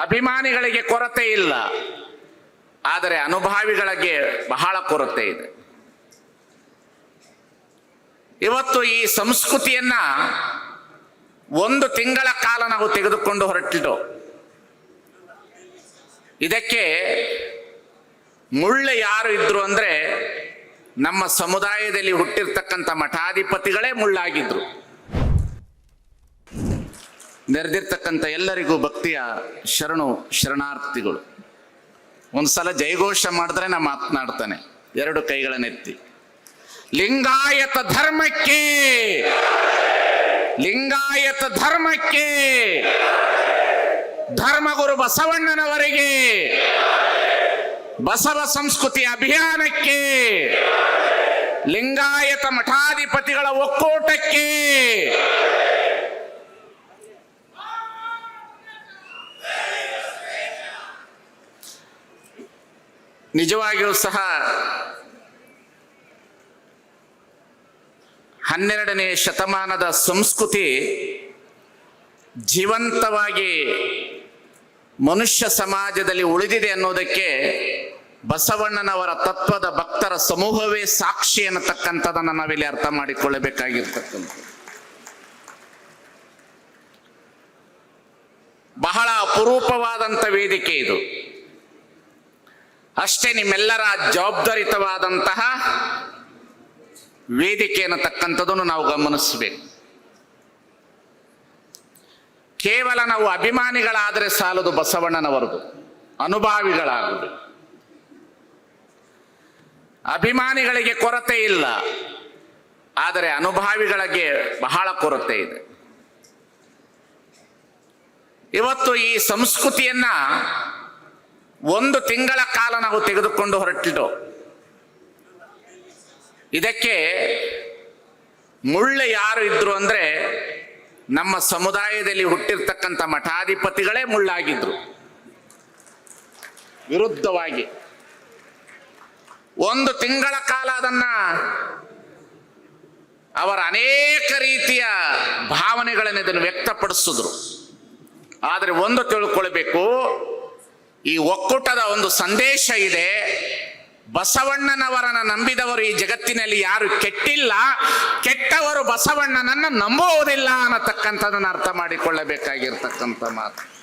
ಅಭಿಮಾನಿಗಳಿಗೆ ಕೊರತೆ ಇಲ್ಲ. ಆದರೆ ಅನುಭಾವಿಗಳಿಗೆ ಬಹಳ ಕೊರತೆ ಇದೆ. ಇವತ್ತು ಈ ಸಂಸ್ಕೃತಿಯನ್ನ ಒಂದು ತಿಂಗಳ ಕಾಲ ನಾವು ತೆಗೆದುಕೊಂಡು ಹೊರಟಿದ್ದು. ಇದಕ್ಕೆ ಮುಳ್ಳು ಯಾರು ಇದ್ರು ಅಂದ್ರೆ ನಮ್ಮ ಸಮುದಾಯದಲ್ಲಿ ಹುಟ್ಟಿರ್ತಕ್ಕಂಥ ಮಠಾಧಿಪತಿಗಳೇ ಮುಳ್ಳಾಗಿದ್ರು. ನೆರೆದಿರ್ತಕ್ಕಂಥ ಎಲ್ಲರಿಗೂ ಭಕ್ತಿಯ ಶರಣು, ಶರಣಾರ್ಥಿಗಳು. ಒಂದ್ಸಲ ಜಯಘೋಷ ಮಾಡಿದ್ರೆ ನಾ ಮಾತನಾಡ್ತಾನೆ. ಎರಡು ಕೈಗಳನ್ನೆತ್ತಿ ಲಿಂಗಾಯತ ಧರ್ಮಕ್ಕೆ! ಲಿಂಗಾಯತ ಧರ್ಮಕ್ಕೆ! ಧರ್ಮಗುರು ಬಸವಣ್ಣನವರಿಗೆ! ಬಸವ ಸಂಸ್ಕೃತಿ ಅಭಿಯಾನಕ್ಕೆ! ಲಿಂಗಾಯತ ಮಠಾಧಿಪತಿಗಳ ಒಕ್ಕೂಟಕ್ಕೆ! ನಿಜವಾಗಿಯೂ ಸಹ ಹನ್ನೆರಡನೇ ಶತಮಾನದ ಸಂಸ್ಕೃತಿ ಜೀವಂತವಾಗಿ ಮನುಷ್ಯ ಸಮಾಜದಲ್ಲಿ ಉಳಿದಿದೆ ಅನ್ನೋದಕ್ಕೆ ಬಸವಣ್ಣನವರ ತತ್ವದ ಭಕ್ತರ ಸಮೂಹವೇ ಸಾಕ್ಷಿ ಅನ್ನತಕ್ಕಂಥದ್ದನ್ನು ನಾವಿಲ್ಲಿ ಅರ್ಥ ಮಾಡಿಕೊಳ್ಳಬೇಕಾಗಿರ್ತಕ್ಕಂಥ ಬಹಳ ಅಪರೂಪವಾದಂಥ ವೇದಿಕೆ ಇದು. ಅಷ್ಟೇ ನಿಮ್ಮೆಲ್ಲರ ಜವಾಬ್ದಾರಿತವಾದಂತಹ ವೇದಿಕೆ ಅನ್ನತಕ್ಕಂಥದ್ದನ್ನು ನಾವು ಗಮನಿಸಬೇಕು. ಕೇವಲ ನಾವು ಅಭಿಮಾನಿಗಳಾದರೆ ಸಾಲದು ಬಸವಣ್ಣನವರದು, ಅನುಭಾವಿಗಳಾಗುವುದು. ಅಭಿಮಾನಿಗಳಿಗೆ ಕೊರತೆ ಇಲ್ಲ, ಆದರೆ ಅನುಭಾವಿಗಳಿಗೆ ಬಹಳ ಕೊರತೆ ಇದೆ. ಇವತ್ತು ಈ ಸಂಸ್ಕೃತಿಯನ್ನ ಒಂದು ತಿಂಗಳ ಕಾಲ ನಾವು ತೆಗೆದುಕೊಂಡು ಹೊರಟಿದ್ದು. ಇದಕ್ಕೆ ಮುಳ್ಳೆ ಯಾರು ಇದ್ರು ಅಂದ್ರೆ ನಮ್ಮ ಸಮುದಾಯದಲ್ಲಿ ಹುಟ್ಟಿರ್ತಕ್ಕಂಥ ಮಠಾಧಿಪತಿಗಳೇ ಮುಳ್ಳಾಗಿದ್ರು. ವಿರುದ್ಧವಾಗಿ. ಒಂದು ತಿಂಗಳ ಕಾಲ ಅದನ್ನ ಅವರ ಅನೇಕ ರೀತಿಯ ಭಾವನೆಗಳನ್ನು ಇದನ್ನು ವ್ಯಕ್ತಪಡಿಸಿದ್ರು. ಆದರೆ ಒಂದು ತಿಳ್ಕೊಳ್ಬೇಕು ಈ ಒಕ್ಕೂಟದ ಒಂದು ಸಂದೇಶ ಇದೆ. ಬಸವಣ್ಣನವರನ್ನ ನಂಬಿದವರು ಈ ಜಗತ್ತಿನಲ್ಲಿ ಯಾರು ಕೆಟ್ಟಿಲ್ಲ. ಕೆಟ್ಟವರು ಬಸವಣ್ಣನನ್ನ ನಂಬುವುದಿಲ್ಲ ಅನ್ನತಕ್ಕಂಥದನ್ನ ಅರ್ಥ ಮಾಡಿಕೊಳ್ಳಬೇಕಾಗಿರ್ತಕ್ಕಂಥ ಮಾತು.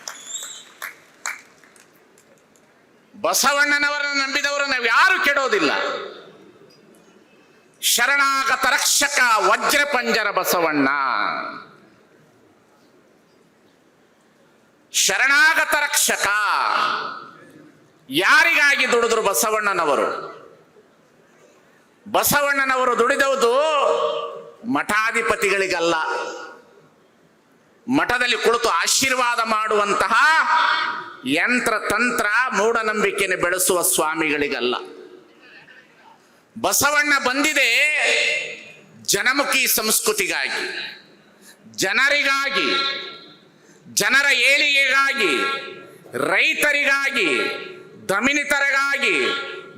ಬಸವಣ್ಣನವರನ್ನ ನಂಬಿದವರು ನಾವು ಯಾರು ಕೆಡೋದಿಲ್ಲ. ಶರಣಾಗತ ರಕ್ಷಕ ವಜ್ರ ಪಂಜರ ಬಸವಣ್ಣ. ಶರಣಾಗತ ರಕ್ಷಕ ಯಾರಿಗಾಗಿ ದುಡಿದ್ರು ಬಸವಣ್ಣನವರು? ಬಸವಣ್ಣನವರು ದುಡಿದವುದು ಮಠಾಧಿಪತಿಗಳಿಗಲ್ಲ. ಮಠದಲ್ಲಿ ಕುಳಿತು ಆಶೀರ್ವಾದ ಮಾಡುವಂತಹ ಯಂತ್ರ ತಂತ್ರ ಮೂಢನಂಬಿಕೆಯನ್ನು ಬೆಳೆಸುವ ಸ್ವಾಮಿಗಳಿಗಲ್ಲ. ಬಸವಣ್ಣ ಬಂದಿದೆ ಜನಮುಖಿ ಸಂಸ್ಕೃತಿಗಾಗಿ, ಜನರಿಗಾಗಿ ಜನರ ಏಳಿಗೆಗಾಗಿ, ರೈತರಿಗಾಗಿ, ದಮಿನಿತರಿಗಾಗಿ,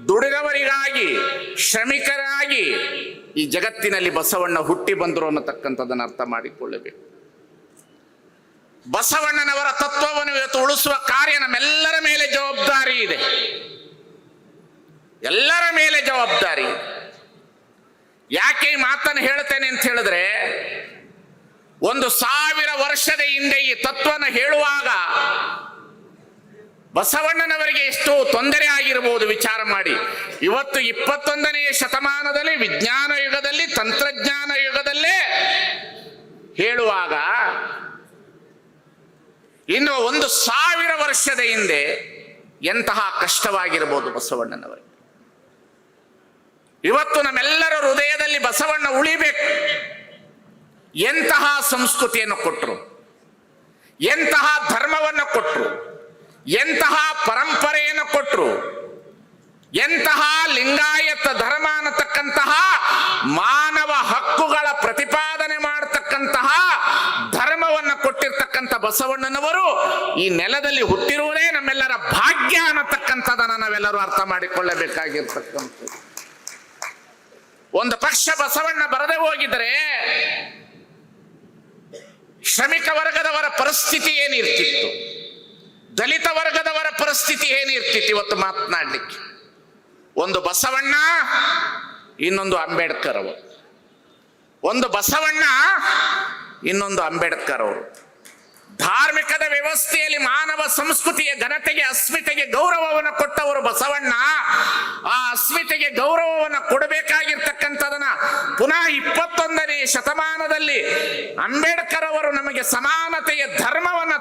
ದುಡಿದವರಿಗಾಗಿ, ಶ್ರಮಿಕರಾಗಿ ಈ ಜಗತ್ತಿನಲ್ಲಿ ಬಸವಣ್ಣ ಹುಟ್ಟಿ ಬಂದರು ಅನ್ನತಕ್ಕಂಥದ್ದನ್ನು ಅರ್ಥ ಮಾಡಿಕೊಳ್ಳಬೇಕು. ಬಸವಣ್ಣನವರ ತತ್ವವನ್ನು ಇವತ್ತು ಉಳಿಸುವ ಕಾರ್ಯ ನಮ್ಮೆಲ್ಲರ ಮೇಲೆ ಜವಾಬ್ದಾರಿ ಇದೆ. ಎಲ್ಲರ ಮೇಲೆ ಜವಾಬ್ದಾರಿ ಯಾಕೆ ಈ ಮಾತನ್ನು ಹೇಳ್ತೇನೆ ಅಂತ ಹೇಳಿದ್ರೆ ಒಂದು ಸಾವಿರ ವರ್ಷದ ಹಿಂದೆ ಈ ತತ್ವನ ಹೇಳುವಾಗ ಬಸವಣ್ಣನವರಿಗೆ ಎಷ್ಟು ತೊಂದರೆ ಆಗಿರಬಹುದು ವಿಚಾರ ಮಾಡಿ. ಇವತ್ತು ಇಪ್ಪತ್ತೊಂದನೆಯ ಶತಮಾನದಲ್ಲಿ ವಿಜ್ಞಾನ ಯುಗದಲ್ಲಿ ತಂತ್ರಜ್ಞಾನ ಯುಗದಲ್ಲೇ ಹೇಳುವಾಗ ಇನ್ನು ಒಂದು ಸಾವಿರ ವರ್ಷದ ಹಿಂದೆ ಎಂತಹ ಕಷ್ಟವಾಗಿರಬಹುದು ಬಸವಣ್ಣನವರಿಗೆ. ಇವತ್ತು ನಮ್ಮೆಲ್ಲರ ಹೃದಯದಲ್ಲಿ ಬಸವಣ್ಣ ಉಳಿಬೇಕು. ಎಂತಹ ಸಂಸ್ಕೃತಿಯನ್ನು ಕೊಟ್ಟರು ಎಂತಹ ಧರ್ಮವನ್ನು ಕೊಟ್ಟರು ಎಂತಹ ಪರಂಪರೆಯನ್ನು ಕೊಟ್ಟರು ಎಂತಹ ಲಿಂಗಾಯತ ಧರ್ಮ ಅನ್ನತಕ್ಕಂತಹ ಮಾನವ ಹಕ್ಕುಗಳ ಪ್ರತಿಪಾದನೆ ಮಾಡತಕ್ಕಂತಹ ಧರ್ಮವನ್ನು ಕೊಟ್ಟಿರ್ತಕ್ಕಂಥ ಬಸವಣ್ಣನವರು ಈ ನೆಲದಲ್ಲಿ ಹುಟ್ಟಿರುವುದೇ ನಮ್ಮೆಲ್ಲರ ಭಾಗ್ಯ ಅನ್ನತಕ್ಕಂಥದನ್ನ ನಾವೆಲ್ಲರೂ ಅರ್ಥ ಮಾಡಿಕೊಳ್ಳಬೇಕಾಗಿರ್ತಕ್ಕಂಥದ್ದು. ಒಂದು ಪಕ್ಷ ಬಸವಣ್ಣ ಬರದೆ ಹೋಗಿದ್ರೆ ಶ್ರಮಿಕ ವರ್ಗದವರ ಪರಿಸ್ಥಿತಿ ಏನಿರ್ತಿತ್ತು? ದಲಿತ ವರ್ಗದವರ ಪರಿಸ್ಥಿತಿ ಏನಿರ್ತಿತ್ತು ಇವತ್ತು ಮಾತನಾಡಲಿಕ್ಕೆ? ಒಂದು ಬಸವಣ್ಣ, ಇನ್ನೊಂದು ಅಂಬೇಡ್ಕರ್ ಅವರು. ಒಂದು ಬಸವಣ್ಣ, ಇನ್ನೊಂದು ಅಂಬೇಡ್ಕರ್ ಅವರು. ಧಾರ್ಮಿಕದ ವ್ಯವಸ್ಥೆಯಲ್ಲಿ ಮಾನವ ಸಂಸ್ಕೃತಿಯ ಘನತೆಗೆ ಅಸ್ಮಿತೆಗೆ ಗೌರವವನ್ನು ಕೊಟ್ಟವರು ಬಸವಣ್ಣ. ಆ ಅಸ್ಮಿತೆಗೆ ಗೌರವವನ್ನು ಕೊಡಬೇಕಾಗಿರ್ತಕ್ಕಂಥದನ್ನ ಪುನಃ ಇಪ್ಪತ್ತೊಂದನೇ ಶತಮಾನದಲ್ಲಿ ಅಂಬೇಡ್ಕರ್ ಅವರು ನಮಗೆ ಸಮಾನತೆಯ ಧರ್ಮವನ್ನ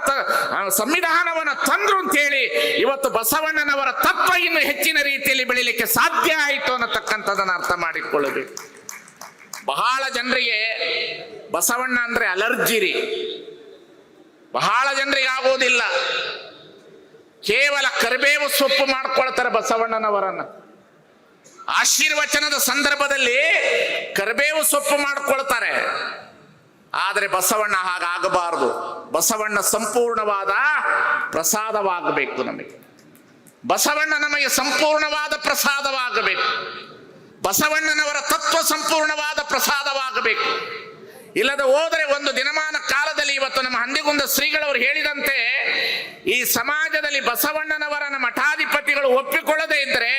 ಸಂವಿಧಾನವನ್ನ ತಂದ್ರು ಅಂತೇಳಿ ಇವತ್ತು ಬಸವಣ್ಣನವರ ತತ್ವ ಇನ್ನು ಹೆಚ್ಚಿನ ರೀತಿಯಲ್ಲಿ ಬೆಳಿಲಿಕ್ಕೆ ಸಾಧ್ಯ ಆಯಿತು ಅನ್ನತಕ್ಕಂಥದನ್ನ ಅರ್ಥ ಮಾಡಿಕೊಳ್ಳಬೇಕು. ಬಹಳ ಜನರಿಗೆ ಬಸವಣ್ಣ ಅಂದ್ರೆ ಅಲರ್ಜಿ ರೀ ಬಹಳ ಜನರಿಗೆ ಆಗೋದಿಲ್ಲ. ಕೇವಲ ಕರಿಬೇವು ಸೊಪ್ಪು ಮಾಡ್ಕೊಳ್ತಾರೆ ಬಸವಣ್ಣನವರನ್ನ. ಆಶೀರ್ವಚನದ ಸಂದರ್ಭದಲ್ಲಿ ಕರಿಬೇವು ಸೊಪ್ಪು ಮಾಡ್ಕೊಳ್ತಾರೆ. ಆದರೆ ಬಸವಣ್ಣ ಹಾಗಾಗಬಾರದು. ಬಸವಣ್ಣ ಸಂಪೂರ್ಣವಾದ ಪ್ರಸಾದವಾಗಬೇಕು ನಮಗೆ. ಬಸವಣ್ಣ ನಮಗೆ ಸಂಪೂರ್ಣವಾದ ಪ್ರಸಾದವಾಗಬೇಕು. ಬಸವಣ್ಣನವರ ತತ್ವ ಸಂಪೂರ್ಣವಾದ ಪ್ರಸಾದವಾಗಬೇಕು. ಇಲ್ಲದೆ ಹೋದರೆ ಒಂದು ದಿನಮಾನ ಕಾಲದಲ್ಲಿ ಇವತ್ತು ನಮ್ಮ ಹಂದಿಗುಂದ ಶ್ರೀಗಳವರು ಹೇಳಿದಂತೆ, ಈ ಸಮಾಜದಲ್ಲಿ ಬಸವಣ್ಣನವರ ಮಠಾಧಿಪತಿಗಳು ಒಪ್ಪಿಕೊಳ್ಳದೇ ಇದ್ದರೆ,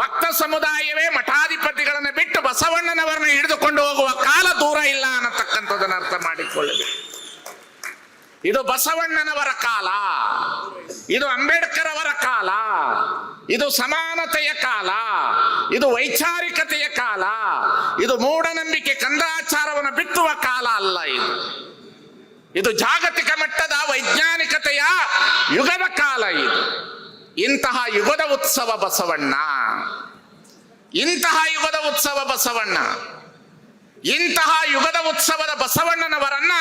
ಭಕ್ತ ಸಮುದಾಯವೇ ಮಠಾಧಿಪತಿಗಳನ್ನು ಬಿಟ್ಟು ಬಸವಣ್ಣನವರನ್ನು ಹಿಡಿದುಕೊಂಡು ಹೋಗುವ ಕಾಲ ದೂರ ಇಲ್ಲ ಅನ್ನತಕ್ಕಂಥದ್ದನ್ನು ಅರ್ಥ ಮಾಡಿಕೊಳ್ಳಬೇಕು. ಇದು ಬಸವಣ್ಣನವರ ಕಾಲ. ಇದು ಅಂಬೇಡ್ಕರ್ ಅವರ ಕಾಲ. ಇದು ಸಮಾನತೆಯ ಕಾಲ. ಇದು ವೈಚಾರಿಕತೆಯ ಕಾಲ. ಇದು ಮೂಢನಂಬಿಕೆ ಕಂದಾಚಾರವನ್ನು ಬಿತ್ತುವ ಕಾಲ ಅಲ್ಲ ಇದು. ಇದು ಜಾಗತಿಕ ಮಟ್ಟದ ವೈಜ್ಞಾನಿಕತೆಯ ಯುಗದ ಕಾಲ ಇದು. ಇಂತಹ ಯುಗದ ಉತ್ಸವ ಬಸವಣ್ಣ. ಇಂತಹ ಯುಗದ ಉತ್ಸವ ಬಸವಣ್ಣ. ಇಂತಹ ಯುಗದ ಉತ್ಸವದ ಬಸವಣ್ಣನವರನ್ನ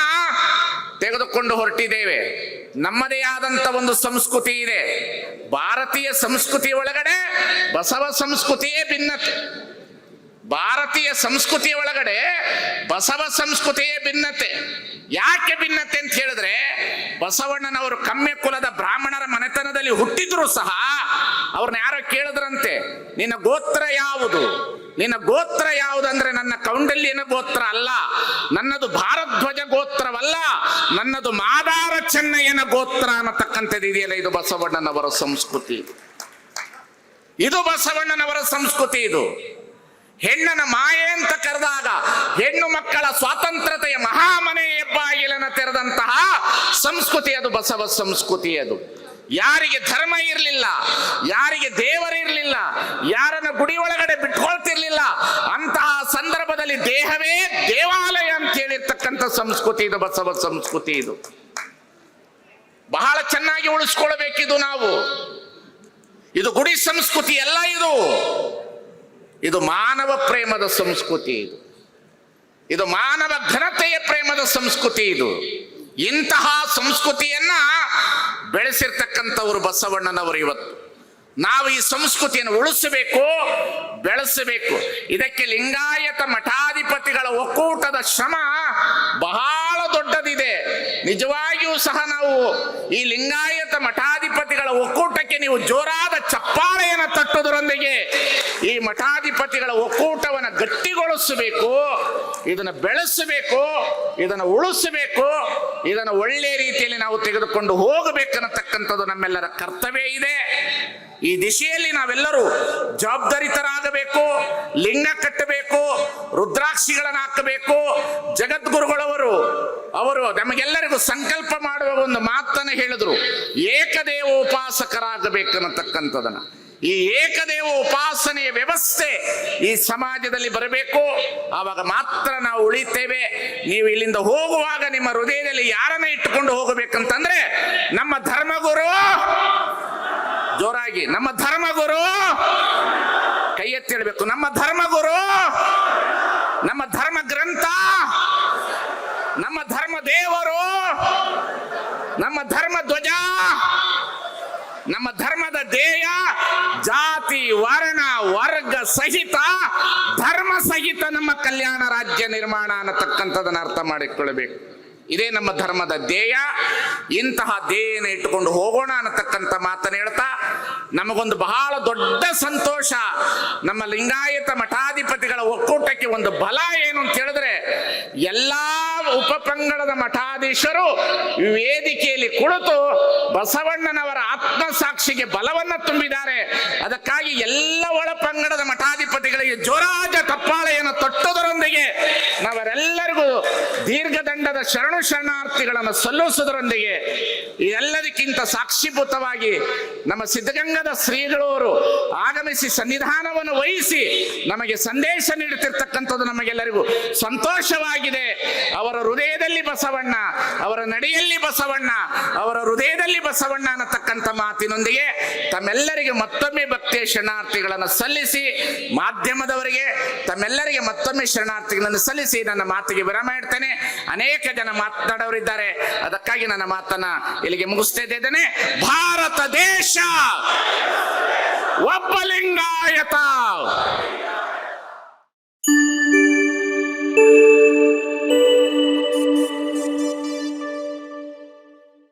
ತೆಗೆದುಕೊಂಡು ಹೊರಟಿದ್ದೇವೆ. ನಮ್ಮದೇ ಆದಂತ ಒಂದು ಸಂಸ್ಕೃತಿ ಇದೆ. ಭಾರತೀಯ ಸಂಸ್ಕೃತಿ ಒಳಗಡೆ ಬಸವ ಸಂಸ್ಕೃತಿಯೇ ಭಿನ್ನತೆ. ಭಾರತೀಯ ಸಂಸ್ಕೃತಿ ಒಳಗಡೆ ಬಸವ ಸಂಸ್ಕೃತಿಯೇ ಭಿನ್ನತೆ. ಯಾಕೆ ಭಿನ್ನತೆ ಅಂತ ಹೇಳಿದ್ರೆ, ಬಸವಣ್ಣನವರು ಕಮ್ಮೆ ಕುಲದ ಬ್ರಾಹ್ಮಣರ ಮನೆತನದಲ್ಲಿ ಹುಟ್ಟಿದ್ರು ಸಹ ಅವ್ರನ್ನ ಯಾರೋ ಕೇಳಿದ್ರಂತೆ. ನಿನ್ನ ಗೋತ್ರ ಯಾವುದು? ನಿನ್ನ ಗೋತ್ರ ಯಾವುದಂದ್ರೆ ನನ್ನ ಕೌಂಡಲ್ಯನ ಗೋತ್ರ ಅಲ್ಲ. ನನ್ನದು ಭಾರಧ್ವಜ ಗೋತ್ರವಲ್ಲ. ನನ್ನದು ಮಾದಾರ ಚೆನ್ನಯ್ಯನ ಗೋತ್ರ ಅನ್ನತಕ್ಕಂಥದ್ದು ಇದೆಯಲ್ಲ? ಇದು ಬಸವಣ್ಣನವರ ಸಂಸ್ಕೃತಿ. ಇದು ಬಸವಣ್ಣನವರ ಸಂಸ್ಕೃತಿ ಇದು. ಹೆಣ್ಣನ ಮಾಯೆ ಅಂತ ಕರೆದಾಗ ಹೆಣ್ಣು ಮಕ್ಕಳ ಸ್ವಾತಂತ್ರ್ಯತೆಯ ಮಹಾಮನೆ ಹೆಬ್ಬಾಗಿಲನ್ನು ತೆರೆದಂತಹ ಸಂಸ್ಕೃತಿ ಅದು ಬಸವ ಸಂಸ್ಕೃತಿ ಅದು. ಯಾರಿಗೆ ಧರ್ಮ ಇರಲಿಲ್ಲ, ಯಾರಿಗೆ ದೇವರಿರಲಿಲ್ಲ ಯಾರನ್ನ ಗುಡಿ ಒಳಗಡೆ ಬಿಟ್ಕೊಳ್ತಿರ್ಲಿಲ್ಲ, ಅಂತಹ ಸಂದರ್ಭದಲ್ಲಿ ದೇಹವೇ ದೇವಾಲಯ ಅಂತ ಹೇಳಿರ್ತಕ್ಕಂಥ ಸಂಸ್ಕೃತಿ ಇದು, ಬಸವ ಸಂಸ್ಕೃತಿ ಇದು. ಬಹಳ ಚೆನ್ನಾಗಿ ಉಳಿಸ್ಕೊಳ್ಬೇಕಿದು ನಾವು. ಇದು ಗುಡಿ ಸಂಸ್ಕೃತಿ ಅಲ್ಲ ಇದು. ಇದು ಮಾನವ ಪ್ರೇಮದ ಸಂಸ್ಕೃತಿ ಇದು. ಇದು ಮಾನವ ಘನತೆಯ ಪ್ರೇಮದ ಸಂಸ್ಕೃತಿ ಇದು. ಇಂತಹ ಸಂಸ್ಕೃತಿಯನ್ನ ಬೆಳೆಸಿರ್ತಕ್ಕಂಥವ್ರು ಬಸವಣ್ಣನವರು ಇವತ್ತು. ನಾವು ಈ ಸಂಸ್ಕೃತಿಯನ್ನು ಉಳಿಸಬೇಕು ಬೆಳೆಸಬೇಕು. ಇದಕ್ಕೆ ಲಿಂಗಾಯತ ಮಠಾಧಿಪತಿಗಳ ಒಕ್ಕೂಟದ ಶ್ರಮ ಬಹಳ ದೊಡ್ಡದಿದೆ. ನಿಜವಾಗಿಯೂ ಸಹ ನಾವು ಈ ಲಿಂಗಾಯತ ಮಠಾಧಿಪತಿಗಳ ಒಕ್ಕೂಟಕ್ಕೆ ನೀವು ಜೋರಾದ ಚಪ್ಪಾಳೆಯನ್ನು ತಟ್ಟುವುದರೊಂದಿಗೆ ಈ ಮಠಾಧಿಪತಿಗಳ ಒಕ್ಕೂಟವನ್ನು ಗಟ್ಟಿಗೊಳಿಸಬೇಕು, ಇದನ್ನು ಬೆಳೆಸಬೇಕು, ಇದನ್ನು ಉಳಿಸಬೇಕು, ಇದನ್ನು ಒಳ್ಳೆ ರೀತಿಯಲ್ಲಿ ನಾವು ತೆಗೆದುಕೊಂಡು ಹೋಗಬೇಕನ್ನತಕ್ಕಂಥದ್ದು ನಮ್ಮೆಲ್ಲರ ಕರ್ತವ್ಯ ಇದೆ. ಈ ದಿಶೆಯಲ್ಲಿ ನಾವೆಲ್ಲರೂ ಜವಾಬ್ದಾರಿತರಾಗಬೇಕು, ಲಿಂಗ ಕಟ್ಟಬೇಕು, ರುದ್ರಾಕ್ಷಿಗಳನ್ನು ಹಾಕಬೇಕು, ಜಗದ್ಗುರುಗಳವರು ಅವರು ನಮಗೆಲ್ಲರಿಗೂ ಸಂಕಲ್ಪ ಮಾಡುವ ಒಂದು ಮಾತನ್ನು ಹೇಳಿದ್ರು. ಏಕದೇವ ಉಪಾಸಕರಾಗಬೇಕನ್ನತಕ್ಕಂಥದನ್ನ. ಈ ಏಕದೇವ ಉಪಾಸನೆಯ ವ್ಯವಸ್ಥೆ ಈ ಸಮಾಜದಲ್ಲಿ ಬರಬೇಕು. ಆವಾಗ ಮಾತ್ರ ನಾವು ಉಳಿತೇವೆ. ನೀವು ಇಲ್ಲಿಂದ ಹೋಗುವಾಗ ನಿಮ್ಮ ಹೃದಯದಲ್ಲಿ ಯಾರನ್ನ ಇಟ್ಟುಕೊಂಡು ಹೋಗಬೇಕಂತಂದ್ರೆ ನಮ್ಮ ಧರ್ಮಗುರು. ಜೋರಾಗಿ, ನಮ್ಮ ಧರ್ಮಗುರು. ಕೈ ಎತ್ತಿ ಹೇಳಬೇಕು, ನಮ್ಮ ಧರ್ಮಗುರು. ನಮ್ಮ ಧರ್ಮ ಗ್ರಂಥ ನಮ್ಮ ಧರ್ಮ ದೇವರು ನಮ್ಮ ಧರ್ಮ ಧ್ವಜ ನಮ್ಮ ಧರ್ಮದ ಧ್ಯೇಯ ಜಾತಿ ವರ್ಣ ವರ್ಗ ಸಹಿತ, ಧರ್ಮ ಸಹಿತ ನಮ್ಮ ಕಲ್ಯಾಣ ರಾಜ್ಯ ನಿರ್ಮಾಣ ಅನ್ನತಕ್ಕಂಥದನ್ನ ಅರ್ಥ ಮಾಡಿಕೊಳ್ಳಬೇಕು. ಇದೇ ನಮ್ಮ ಧರ್ಮದ ಧ್ಯೇಯ. ಇಂತಹ ಧ್ಯೇಯನ ಇಟ್ಟುಕೊಂಡು ಹೋಗೋಣ ಅನ್ನತಕ್ಕಂಥ ಮಾತನ್ನು ಹೇಳ್ತಾ, ನಮಗೊಂದು ಬಹಳ ದೊಡ್ಡ ಸಂತೋಷ. ನಮ್ಮ ಲಿಂಗಾಯತ ಮಠಾಧಿಪತಿಗಳ ಒಕ್ಕೂಟಕ್ಕೆ ಒಂದು ಬಲ ಏನು ಅಂತ ಹೇಳಿದ್ರೆ, ಎಲ್ಲಾ ಉಪ ಒಳಪಂಗಡದ ಮಠಾಧೀಶರು ವೇದಿಕೆಯಲ್ಲಿ ಕುಳಿತು ಬಸವಣ್ಣನವರ ಆತ್ಮಸಾಕ್ಷಿಗೆ ಬಲವನ್ನ ತುಂಬಿದ್ದಾರೆ. ಅದಕ್ಕಾಗಿ ಎಲ್ಲ ಒಳಪಂಗಡದ ಮಠಾಧಿಪತಿಗಳಿಗೆ ಜೋರಾಜ ತಪ್ಪಾಳೆಯನ್ನು ತೊಟ್ಟುದರೊಂದಿಗೆ ನಾವರೆಲ್ಲರಿಗೂ ದೀರ್ಘದಂಡದ ಶರಣು ಶರಣಾರ್ಥಿಗಳನ್ನು ಸಲ್ಲಿಸುವುದರೊಂದಿಗೆ ಎಲ್ಲದಕ್ಕಿಂತ ಸಾಕ್ಷಿಭೂತವಾಗಿ ನಮ್ಮ ಸಿದ್ಧಗಂಗದ ಶ್ರೀಗಳವರು ಆಗಮಿಸಿ ಸನ್ನಿಧಾನವನ್ನು ವಹಿಸಿ ನಮಗೆ ಸಂದೇಶ ನೀಡುತ್ತಿರ್ತಕ್ಕಂಥದ್ದು ನಮಗೆಲ್ಲರಿಗೂ ಸಂತೋಷವಾಗಿದೆ. ಅವರ ಹೃದಯದಲ್ಲಿ ಬಸವಣ್ಣ, ಅವರ ನಡೆಯಲ್ಲಿ ಬಸವಣ್ಣ, ಅವರ ಹೃದಯದಲ್ಲಿ ಬಸವಣ್ಣ ಅನ್ನತಕ್ಕಂಥ ಮಾತಿನೊಂದಿಗೆ ತಮ್ಮೆಲ್ಲರಿಗೆ ಮತ್ತೊಮ್ಮೆ ಭಕ್ತಿಯ ಶರಣಾರ್ಥಿಗಳನ್ನು ಸಲ್ಲಿಸಿ, ಮಾಧ್ಯಮದವರಿಗೆ ತಮ್ಮೆಲ್ಲರಿಗೆ ಮತ್ತೊಮ್ಮೆ ಶರಣಾರ್ಥಿಗಳನ್ನು ಸಲ್ಲಿಸಿ ನನ್ನ ಮಾತಿಗೆ ವಿರಾಮ ಇಡ್ತೇನೆ ಅನೇಕ ಜನ ಮಾತನಾಡೋರಿದ್ದಾರೆ ಅದಕ್ಕಾಗಿ ನನ್ನ ಮಾತನ್ನ ಇಲ್ಲಿಗೆ ಮುಗಿಸ್ತಾ ಇದ್ದೇನೆ ಭಾರತ ದೇಶ! ಒಬ್ಬ ಲಿಂಗಾಯತ